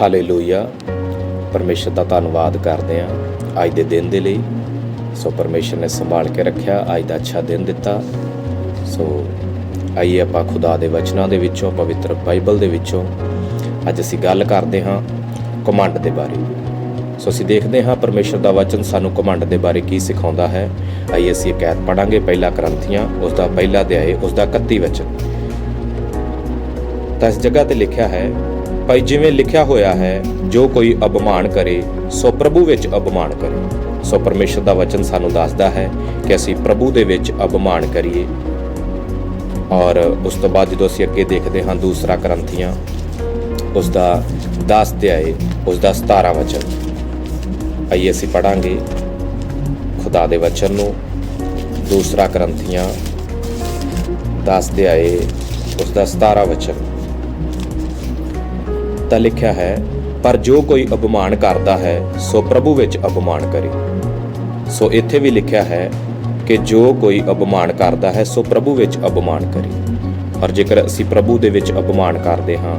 Hallelujah ਪਰਮੇਸ਼ਰ ਦਾ ਧੰਨਵਾਦ ਕਰਦੇ ਹਾਂ। ਅੱਜ ਦੇ ਦਿਨ ਦੇ ਲਈ। ਸੋ ਪਰਮੇਸ਼ਰ ਨੇ ਸੰਭਾਲ ਕੇ ਰੱਖਿਆ। ਅੱਜ ਦਾ ਅੱਛਾ ਦਿਨ ਦਿੱਤਾ। ਸੋ ਆਈਏ ਆਪਾਂ ਖੁਦਾ ਦੇ ਵਚਨਾਂ ਦੇ ਵਿੱਚੋਂ, ਪਵਿੱਤਰ ਬਾਈਬਲ ਦੇ ਵਿੱਚੋਂ। ਅੱਜ ਅਸੀਂ ਗੱਲ ਕਰਦੇ ਹਾਂ ਕਮਾਂਡ ਦੇ ਬਾਰੇ। ਸੋ ਅਸੀਂ ਦੇਖਦੇ ਹਾਂ ਪਰਮੇਸ਼ਰ ਦਾ ਵਚਨ ਸਾਨੂੰ ਕਮਾਂਡ ਦੇ ਬਾਰੇ ਕੀ ਸਿਖਾਉਂਦਾ ਹੈ। ਆਈਏ ਅਸੀਂ ਇੱਕ ਐਤ ਪੜਾਂਗੇ ਪਹਿਲਾ ਕਰੰਥੀਆਂ, ਉਸ ਦਾ ਪਹਿਲਾ ਅਧਿਆਇ ਉਸ ਦਾ 31 ਵਚਨ। ਤਾਂ ਇਸ ਜਗ੍ਹਾ ਤੇ ਲਿਖਿਆ ਹੈ ਭਾਈ ਜਿਵੇਂ ਲਿਖਿਆ ਹੋਇਆ ਹੈ, ਜੋ ਕੋਈ ਅਪਮਾਨ ਕਰੇ, ਸੋ ਪ੍ਰਭੂ ਵਿੱਚ ਅਪਮਾਨ ਕਰੇ। ਸੋ ਪਰਮੇਸ਼ਰ ਦਾ ਵਚਨ ਸਾਨੂੰ ਦੱਸਦਾ ਹੈ ਕਿ ਅਸੀਂ ਪ੍ਰਭੂ ਦੇ ਵਿੱਚ ਅਪਮਾਨ ਕਰੀਏ। ਔਰ ਉਸ ਤੋਂ ਬਾਅਦ ਜਦੋਂ ਅਸੀਂ ਅੱਗੇ ਦੇਖਦੇ ਹਾਂ ਦੂਸਰਾ ਕਰੰਥੀਆਂ ਉਸ ਦਾ 10 ਅਧਿਆਏ, ਉਸ ਦਾ 17 ਵਚਨ। ਆਈਏ ਅਸੀਂ ਪੜਾਂਗੇ ਖੁਦਾ ਦੇ ਵਚਨ ਨੂੰ। ਦੂਸਰਾ ਕਰੰਥੀਆਂ 10 ਅਧਿਆਏ, ਉਸ ਦਾ 17 ਵਚਨ। ਤਾਂ ਲਿਖਿਆ ਹੈ, ਪਰ ਜੋ ਕੋਈ ਅਪਮਾਨ ਕਰਦਾ ਹੈ, ਸੋ ਪ੍ਰਭੂ ਵਿੱਚ ਅਪਮਾਨ ਕਰੇ। ਸੋ ਇੱਥੇ ਵੀ ਲਿਖਿਆ ਹੈ ਕਿ ਜੋ ਕੋਈ ਅਪਮਾਨ ਕਰਦਾ ਹੈ, ਸੋ ਪ੍ਰਭੂ ਵਿੱਚ ਅਪਮਾਨ ਕਰੇ। ਔਰ ਜੇਕਰ ਅਸੀਂ ਪ੍ਰਭੂ ਦੇ ਵਿੱਚ ਅਪਮਾਨ ਕਰਦੇ ਹਾਂ,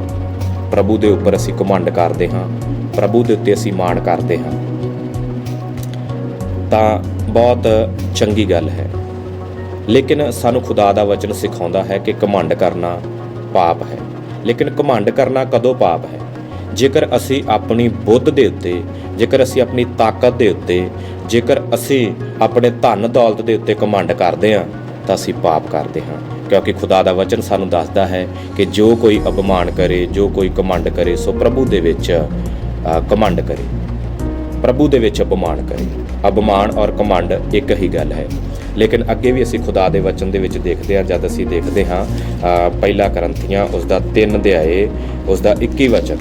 ਪ੍ਰਭੂ ਦੇ ਉੱਪਰ ਅਸੀਂ ਕਮਾਂਡ ਕਰਦੇ ਹਾਂ, ਪ੍ਰਭੂ ਦੇ ਉੱਤੇ ਅਸੀਂ ਮਾਣ ਕਰਦੇ ਹਾਂ, ਤਾਂ ਬਹੁਤ ਚੰਗੀ ਗੱਲ ਹੈ। ਲੇਕਿਨ ਸਾਨੂੰ ਖੁਦਾ ਦਾ ਵਚਨ ਸਿਖਾਉਂਦਾ ਹੈ ਕਿ ਕਮਾਂਡ ਕਰਨਾ ਪਾਪ ਹੈ। ਲੇਕਿਨ ਕਮਾਂਡ ਕਰਨਾ ਕਦੋਂ ਪਾਪ ਹੈ? ਜੇਕਰ ਅਸੀਂ ਆਪਣੀ ਬੁੱਧ ਦੇ ਉੱਤੇ ਜੇਕਰ ਅਸੀਂ ਆਪਣੀ ਤਾਕਤ ਦੇ ਉੱਤੇ ਜੇਕਰ ਅਸੀਂ ਆਪਣੇ ਧਨ ਦੌਲਤ ਦੇ ਉੱਤੇ ਕਮਾਂਡ ਕਰਦੇ ਹਾਂ ਤਾਂ ਅਸੀਂ ਪਾਪ ਕਰਦੇ ਹਾਂ। ਕਿਉਂਕਿ ਖੁਦਾ ਦਾ ਵਚਨ ਸਾਨੂੰ ਦੱਸਦਾ ਹੈ ਕਿ ਜੋ ਕੋਈ ਅਪਮਾਨ ਕਰੇ ਜੋ ਕੋਈ ਕਮਾਂਡ ਕਰੇ ਸੋ ਪ੍ਰਭੂ ਦੇ ਵਿੱਚ ਅ, ਕਰੇ। ਪ੍ਰਭੂ ਦੇ ਵਿੱਚ ਅਪਮਾਨ ਕਰੇ। ਅਪਮਾਨ ਔਰ ਕਮਾਂਡ ਇੱਕ ਹੀ ਗੱਲ ਹੈ। ਲੇਕਿਨ ਅੱਗੇ ਵੀ ਅਸੀਂ ਖੁਦਾ ਦੇ ਵਚਨ ਦੇ ਵਿੱਚ ਦੇਖਦੇ ਹਾਂ ਜਦ ਅਸੀਂ ਦੇਖਦੇ ਹਾਂ ਪਹਿਲਾ ਕਰੰਥੀਆਂ ਉਸ ਦਾ 3 ਅਧਿਆਏ ਉਸ ਦਾ 21 ਵਚਨ।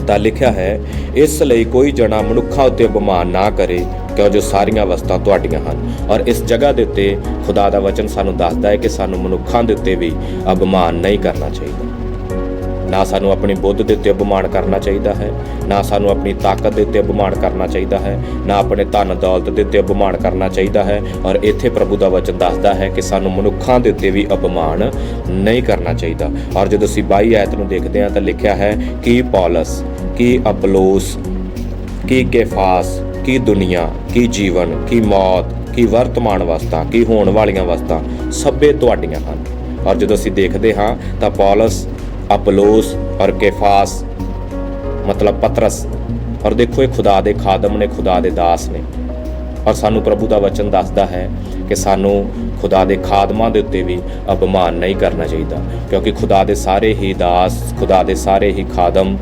ਤਾਂ ਲਿਖਿਆ ਹੈ, ਇਸ ਲਈ ਕੋਈ ਜਣਾ ਮਨੁੱਖਾਂ ਉੱਤੇ ਅਪਮਾਨ ਨਾ ਕਰੇ, ਕਿਉਂ ਜੋ ਸਾਰੀਆਂ ਵਸਤਾਂ ਤੁਹਾਡੀਆਂ ਹਨ। ਔਰ ਇਸ ਜਗ੍ਹਾ ਦੇ ਉੱਤੇ ਖੁਦਾ ਦਾ ਵਚਨ ਸਾਨੂੰ ਦੱਸਦਾ ਹੈ ਕਿ ਸਾਨੂੰ ਮਨੁੱਖਾਂ ਦੇ ਉੱਤੇ ਵੀ ਅਪਮਾਨ ਨਹੀਂ ਕਰਨਾ ਚਾਹੀਦਾ। ਨਾ ਸਾਨੂੰ ਆਪਣੀ ਬੁੱਧ ਦੇ ਉੱਤੇ ਅਪਮਾਨ ਕਰਨਾ ਚਾਹੀਦਾ ਹੈ, ਨਾ ਸਾਨੂੰ ਆਪਣੀ ਤਾਕਤ ਦੇ ਉੱਤੇ ਅਪਮਾਨ ਕਰਨਾ ਚਾਹੀਦਾ ਹੈ, ਨਾ ਆਪਣੇ ਧਨ ਦੌਲਤ ਦੇ ਉੱਤੇ ਅਪਮਾਨ ਕਰਨਾ ਚਾਹੀਦਾ ਹੈ ਔਰ ਇੱਥੇ ਪ੍ਰਭੂ ਦਾ ਵਚਨ ਦੱਸਦਾ ਹੈ ਕਿ ਸਾਨੂੰ ਮਨੁੱਖਾਂ ਦੇ ਉੱਤੇ ਵੀ ਅਪਮਾਨ ਨਹੀਂ ਕਰਨਾ ਚਾਹੀਦਾ। ਔਰ ਜਦੋਂ ਅਸੀਂ 22 ਆਇਤ ਨੂੰ ਦੇਖਦੇ ਹਾਂ ਤਾਂ ਲਿਖਿਆ ਹੈ, ਕਿ ਪੌਲਸ, ਕੀ ਅਪਲੋਸ, ਕੀ ਕੇਫਾਸ, ਕੀ ਦੁਨੀਆ, ਕੀ ਜੀਵਨ, ਕੀ ਮੌਤ, ਕੀ ਵਰਤਮਾਨ ਅਵਸਥਾ, ਕੀ ਹੋਣ ਵਾਲੀਆਂ ਅਵਸਥਾ ਸਭੇ ਤੁਹਾਡੀਆਂ ਹਨ। ਔਰ ਜਦੋਂ ਅਸੀਂ ਦੇਖਦੇ ਹਾਂ ਤਾਂ ਪੌਲਸ ਅਪਲੋਸ ਔਰ ਕੇਫਾਸ, ਮਤਲਬ ਪਤਰਸ। ਔਰ ਦੇਖੋ ਇਹ ਖੁਦਾ ਦੇ ਖਾਦਮ ਨੇ, ਖੁਦਾ ਦੇ ਦਾਸ ਨੇ। ਔਰ ਸਾਨੂੰ ਪ੍ਰਭੂ ਦਾ ਵਚਨ ਦੱਸਦਾ ਹੈ ਕਿ ਸਾਨੂੰ ਖੁਦਾ ਦੇ ਖਾਦਮਾਂ ਦੇ ਉੱਤੇ ਵੀ ਅਪਮਾਨ ਨਹੀਂ ਕਰਨਾ ਚਾਹੀਦਾ, ਕਿਉਂਕਿ ਖੁਦਾ ਦੇ ਸਾਰੇ ਹੀ ਦਾਸ, ਖੁਦਾ ਦੇ ਸਾਰੇ ਹੀ ਖਾਦਮ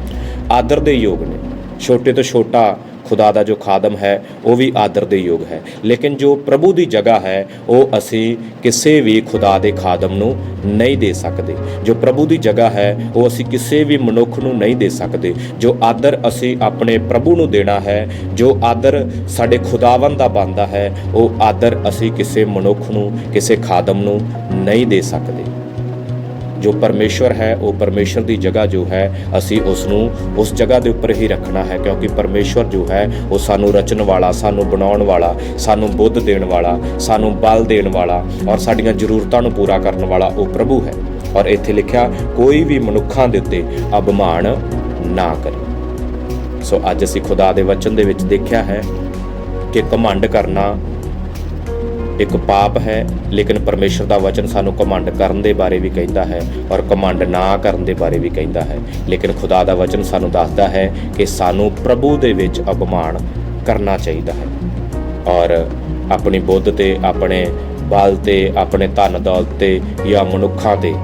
ਆਦਰ ਦੇ ਯੋਗ ਨੇ। ਛੋਟੇ ਤੋਂ ਛੋਟਾ ਖੁਦਾ ਦਾ ਜੋ ਖਾਦਮ ਹੈ, ਉਹ ਵੀ ਆਦਰ ਦੇ ਯੋਗ ਹੈ। ਲੇਕਿਨ ਜੋ ਪ੍ਰਭੂ ਦੀ ਜਗ੍ਹਾ ਹੈ, ਉਹ ਅਸੀਂ ਕਿਸੇ ਵੀ ਖੁਦਾ ਦੇ ਖਾਦਮ ਨੂੰ ਨਹੀਂ ਦੇ ਸਕਦੇ। ਜੋ ਪ੍ਰਭੂ ਦੀ ਜਗ੍ਹਾ ਹੈ, ਉਹ ਅਸੀਂ ਕਿਸੇ ਵੀ ਮਨੁੱਖ ਨੂੰ ਨਹੀਂ ਦੇ ਸਕਦੇ। ਜੋ ਆਦਰ ਅਸੀਂ ਆਪਣੇ ਪ੍ਰਭੂ ਨੂੰ ਦੇਣਾ ਹੈ, ਜੋ ਆਦਰ ਸਾਡੇ ਖੁਦਾਵੰਦ ਦਾ ਬਣਦਾ ਹੈ, ਉਹ ਆਦਰ ਅਸੀਂ ਕਿਸੇ ਮਨੁੱਖ ਨੂੰ, ਕਿਸੇ ਖਾਦਮ ਨੂੰ ਨਹੀਂ ਦੇ ਸਕਦੇ। ਜੋ ਪਰਮੇਸ਼ਵਰ ਹੈ, ਉਹ ਪਰਮੇਸ਼ਵਰ ਦੀ ਜਗ੍ਹਾ ਜੋ ਹੈ, ਅਸੀਂ ਉਸ ਨੂੰ ਉਸ ਜਗ੍ਹਾ ਦੇ ਉੱਪਰ ਹੀ ਰੱਖਣਾ ਹੈ, ਕਿਉਂਕਿ ਪਰਮੇਸ਼ਵਰ ਜੋ ਹੈ, ਉਹ ਸਾਨੂੰ ਰਚਣ ਵਾਲਾ, ਸਾਨੂੰ ਬਣਾਉਣ ਵਾਲਾ, ਸਾਨੂੰ ਬੁੱਧ ਦੇਣ ਵਾਲਾ, ਸਾਨੂੰ ਬਲ ਦੇਣ ਵਾਲਾ ਔਰ ਸਾਡੀਆਂ ਜ਼ਰੂਰਤਾਂ ਨੂੰ ਪੂਰਾ ਕਰਨ ਵਾਲਾ ਉਹ ਪ੍ਰਭੂ ਹੈ। ਔਰ ਇੱਥੇ ਲਿਖਿਆ, ਕੋਈ ਵੀ ਮਨੁੱਖਾਂ ਦੇ ਉੱਤੇ ਅਪਮਾਨ ਨਾ ਕਰੇ। ਸੋ ਅੱਜ ਅਸੀਂ ਖੁਦਾ ਦੇ ਵਚਨ ਦੇ ਵਿੱਚ ਦੇਖਿਆ ਹੈ ਕਿ ਘਮੰਡ ਕਰਨਾ ਇੱਕ ਪਾਪ ਹੈ, ਲੇਕਿਨ ਪਰਮੇਸ਼ਰ ਦਾ ਵਚਨ ਸਾਨੂੰ ਕਮਾਂਡ ਕਰਨ ਦੇ ਬਾਰੇ ਵੀ ਕਹਿੰਦਾ ਹੈ ਔਰ ਕਮਾਂਡ ਨਾ ਕਰਨ ਦੇ ਬਾਰੇ ਵੀ ਕਹਿੰਦਾ ਹੈ। ਲੇਕਿਨ ਖੁਦਾ ਦਾ ਵਚਨ ਸਾਨੂੰ ਦੱਸਦਾ ਹੈ ਕਿ ਸਾਨੂੰ ਪ੍ਰਭੂ ਦੇ ਵਿੱਚ ਅਪਮਾਨ ਕਰਨਾ ਚਾਹੀਦਾ ਹੈ ਔਰ ਆਪਣੀ ਬੁੱਧ ਤੇ, ਆਪਣੇ ਬਲ ਤੇ, ਆਪਣੇ ਧਨ ਦੌਲਤ ਤੇ ਜਾਂ ਮਨੁੱਖਾਂ ਤੇ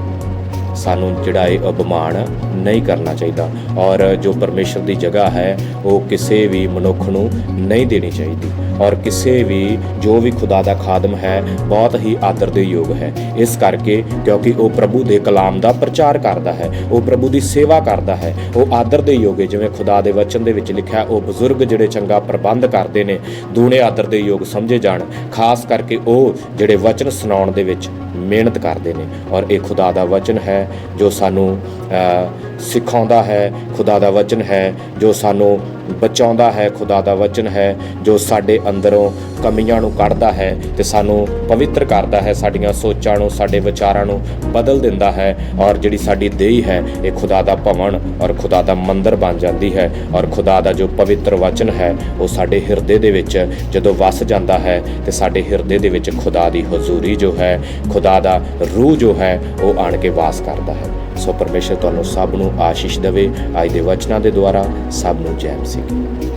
ਸਾਨੂੰ ਜਿਹੜਾ ਇਹ ਅਪਮਾਨ ਨਹੀਂ ਕਰਨਾ ਚਾਹੀਦਾ ਔਰ ਜੋ ਪਰਮੇਸ਼ਰ ਦੀ ਜਗ੍ਹਾ ਹੈ, ਉਹ ਕਿਸੇ ਵੀ ਮਨੁੱਖ ਨੂੰ ਨਹੀਂ ਦੇਣੀ ਚਾਹੀਦੀ। ਔਰ ਕਿਸੇ ਵੀ, ਜੋ ਵੀ ਖੁਦਾ ਦਾ ਖਾਦਮ ਹੈ, ਬਹੁਤ ਹੀ ਆਦਰ ਦੇ ਯੋਗ ਹੈ। ਇਸ ਕਰਕੇ ਕਿਉਂਕਿ ਉਹ ਪ੍ਰਭੂ ਦੇ ਕਲਾਮ ਦਾ ਪ੍ਰਚਾਰ ਕਰਦਾ ਹੈ, ਉਹ ਪ੍ਰਭੂ ਦੀ ਸੇਵਾ ਕਰਦਾ ਹੈ, ਉਹ ਆਦਰ ਦੇ ਯੋਗ ਹੈ। ਜਿਵੇਂ ਖੁਦਾ ਦੇ ਵਚਨ ਦੇ ਵਿੱਚ ਲਿਖਿਆ, ਉਹ ਬਜ਼ੁਰਗ ਜਿਹੜੇ ਚੰਗਾ ਪ੍ਰਬੰਧ ਕਰਦੇ ਨੇ ਦੂਣੇ ਆਦਰ ਦੇ ਯੋਗ ਸਮਝੇ ਜਾਣ, ਖਾਸ ਕਰਕੇ ਉਹ ਜਿਹੜੇ ਵਚਨ ਸੁਣਾਉਣ ਦੇ ਵਿੱਚ ਮਿਹਨਤ ਕਰਦੇ ਨੇ। ਔਰ ਇਹ ਖੁਦਾ ਦਾ ਵਚਨ ਹੈ, ਜੋ ਸਾਨੂੰ ਸਿਖਾਉਂਦਾ ਹੈ। ਖੁਦਾ ਦਾ ਵਚਨ ਹੈ, ਜੋ ਸਾਨੂੰ ਬਚਾਉਂਦਾ ਹੈ ਖੁਦਾ ਦਾ ਵਚਨ ਹੈ ਜੋ ਸਾਡੇ ਅੰਦਰੋਂ ਕਮੀਆਂ ਨੂੰ ਕੱਢਦਾ ਹੈ ਤੇ ਸਾਨੂੰ ਪਵਿੱਤਰ ਕਰਦਾ ਹੈ, ਸਾਡੀਆਂ ਸੋਚਾਂ ਨੂੰ, ਸਾਡੇ ਵਿਚਾਰਾਂ ਨੂੰ ਬਦਲ ਦਿੰਦਾ ਹੈ ਔਰ ਜਿਹੜੀ ਸਾਡੀ ਦੇਹੀ ਹੈ, ਇਹ ਖੁਦਾ ਦਾ ਭਵਨ ਔਰ ਖੁਦਾ ਦਾ ਮੰਦਰ ਬਣ ਜਾਂਦੀ ਹੈ ਔਰ ਖੁਦਾ ਦਾ ਜੋ ਪਵਿੱਤਰ ਵਚਨ ਹੈ, ਉਹ ਸਾਡੇ ਹਿਰਦੇ ਦੇ ਵਿੱਚ ਜਦੋਂ ਵਸ ਜਾਂਦਾ ਹੈ ਤੇ ਸਾਡੇ ਹਿਰਦੇ ਦੇ ਵਿੱਚ ਖੁਦਾ ਦੀ ਹਜ਼ੂਰੀ ਜੋ ਹੈ, ਖੁਦਾ ਦਾ ਰੂਹ ਜੋ ਹੈ, ਉਹ ਆਣ ਕੇ ਵਾਸ ਕਰਦਾ ਹੈ। ਸੋ ਪਰਮੇਸ਼ਰ ਤੁਹਾਨੂੰ ਸਭ ਨੂੰ ਆਸ਼ੀਸ਼ ਦੇਵੇ। ਅੱਜ ਦੇ ਵਚਨਾਂ ਦੇ ਦੁਆਰਾ ਸਭ ਨੂੰ ਜੈ ਮਸੀਹ